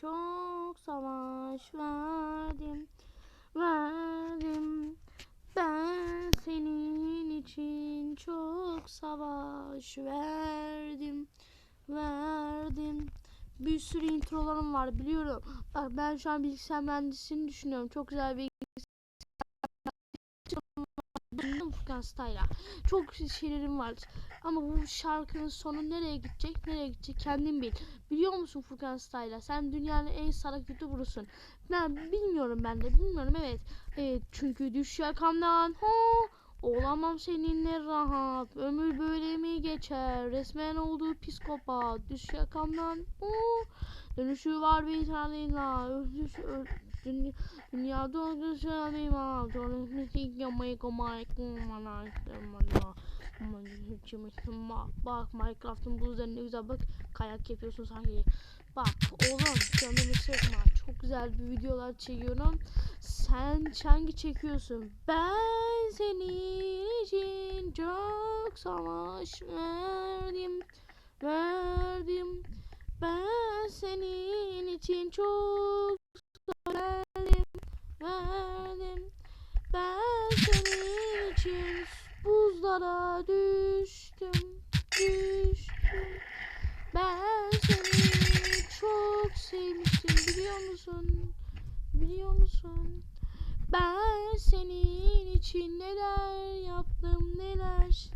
çok savaş verdim. Verdim. Ben senin için çok savaş verdim. Verdim. Bir sürü introlarım var biliyorum. Bak ben şu an bilgisayar mühendisliğini düşünüyorum. Çok güzel bir Bilmiyorum Furkan. Çok şeylerim var. Ama bu şarkının sonu nereye gidecek? Nereye gidecek? Kendin bil. Biliyor musun Furkan Style'a? Sen dünyanın en salak YouTuber'ısın. Ben bilmiyorum ben de. Bilmiyorum evet. Evet çünkü düş yakamdan. Ho! Olamam seninle rahat. Ömür böyle mi geçer? Resmen olduğu psikopat. Düş yakamdan. Ho! Dönüşü var bir taneyla. Düş, ö- dünya, dünyada düşen imam. Sonra müzik yapmayı komayı kumana. Bak bak Minecraft'ın bu üzerine güzel bak kayak yapıyorsun sanki. Bak oğlum canımı sıkma. Çok güzel bir videolar çekiyorum. Sen hangi çekiyorsun? Ben senin için çok savaş verdim. Verdim. Ben senin için çok. Verdim. Ben senin için buzlara düştüm. Düştüm. Ben seni çok sevmiştim biliyor musun? Biliyor musun? Ben senin için neler yaptım neler.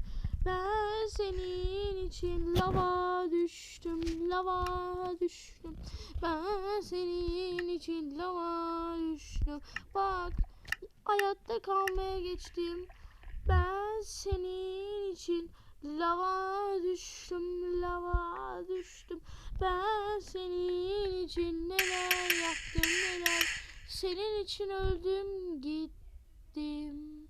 Senin için lava düştüm, lava düştüm. Ben senin için lava düştüm. Bak hayatta kalmaya geçtim. Ben senin için lava düştüm, lava düştüm. Ben senin için neler yaptım neler. Senin için öldüm gittim.